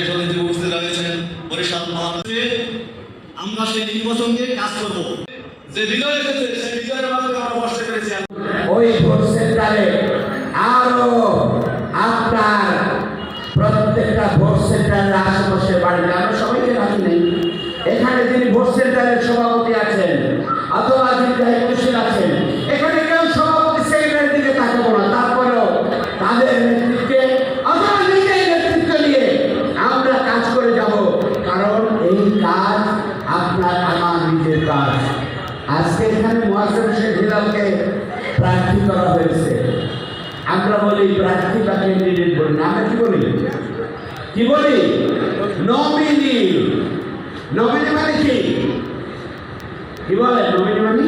বিশেষ অতিথি উপস্থিত রয়েছেন। বরিশাল মহানগরে আমরা সেই নির্বাচনকে কাজ করব। যে বিজয় এসেছে, সেই বিজয়ের মাধ্যমে আমরা বসতে পেরেছি ওই ভোট সেন্টারে আরও আপনার প্রত্যেকটা ভোট সেন্টারের আশেপাশে বাড়ি আমরা আজকে এখানে মহাসেন শেখ হিলালকে প্রার্থী করা হয়েছে, আমরা বলি প্রার্থী বা ক্যান্ডিডেট বলি না, আমরা কি বলি? কি বলি? নমিনি নমিনি মানে কি? কি বলে? নমিনি মানে?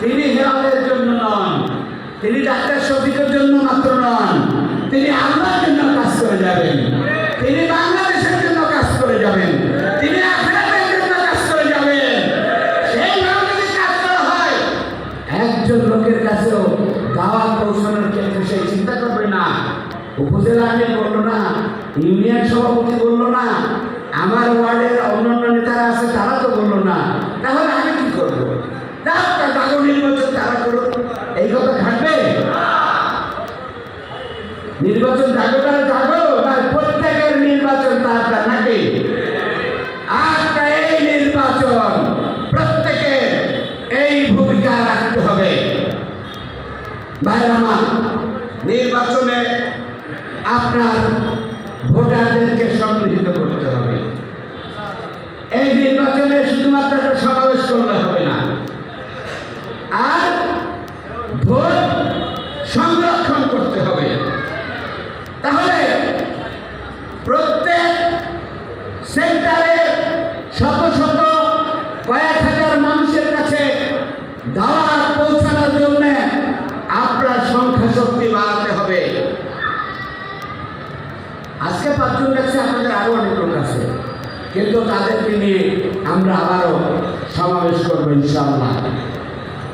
তিনি হেরালের জন্য নন। তিনি ডাক্তার শফিকের জন্য মাত্র নন। তিনি আল্লাহর জন্য কাজ করে যাবেন। তিনি বাংলাদেশের জন্য কাজ করে যাবেন। তিনি আখেরাতের জন্য কাজ করে যাবেন। সেইভাবে যদি কাজ করা হয়, একজন লোকের কাছেও দাওয়াত পৌঁছানোর ক্ষেত্রে সেই চিন্তা করবে না। উপজেলা আমি বলল, না, ইউনিয়ন সভাপতি বলল, না, আমার ওয়ার্ডের অন্যান্য নেতারা আছে তারা তো বলল না তাহলে আমি কি করব যাক তার দাগো নির্বাচন তারা করুক এই কথা থাকবে? নির্বাচন জাগোটা জাগো না, প্রত্যেকের নির্বাচন তার তার আজকে এই ভূমিকা রাখতে হবে। ভাইরামা নির্বাচনে আপনার ভোটারদেরকে সম্মিলিত করতে হবে। এই নির্বাচনে শুধুমাত্র সমাবেশ করলে হবে না আর ভোট সংরক্ষণ করতে হবে তাহলে প্রত্যেক সেন্টারে শত শত কয়েক হাজার মানুষের কাছে দাওয়াত পৌঁছানোর জন্য আপনার সংখ্যা শক্তি বাড়াতে হবে। আজকে পাঁচজন কাছে আপনাদের আরও অনেক লোক আছে। কিন্তু তাদেরকে নিয়ে আমরা আবারও সমাবেশ করব ইনশাআল্লাহ।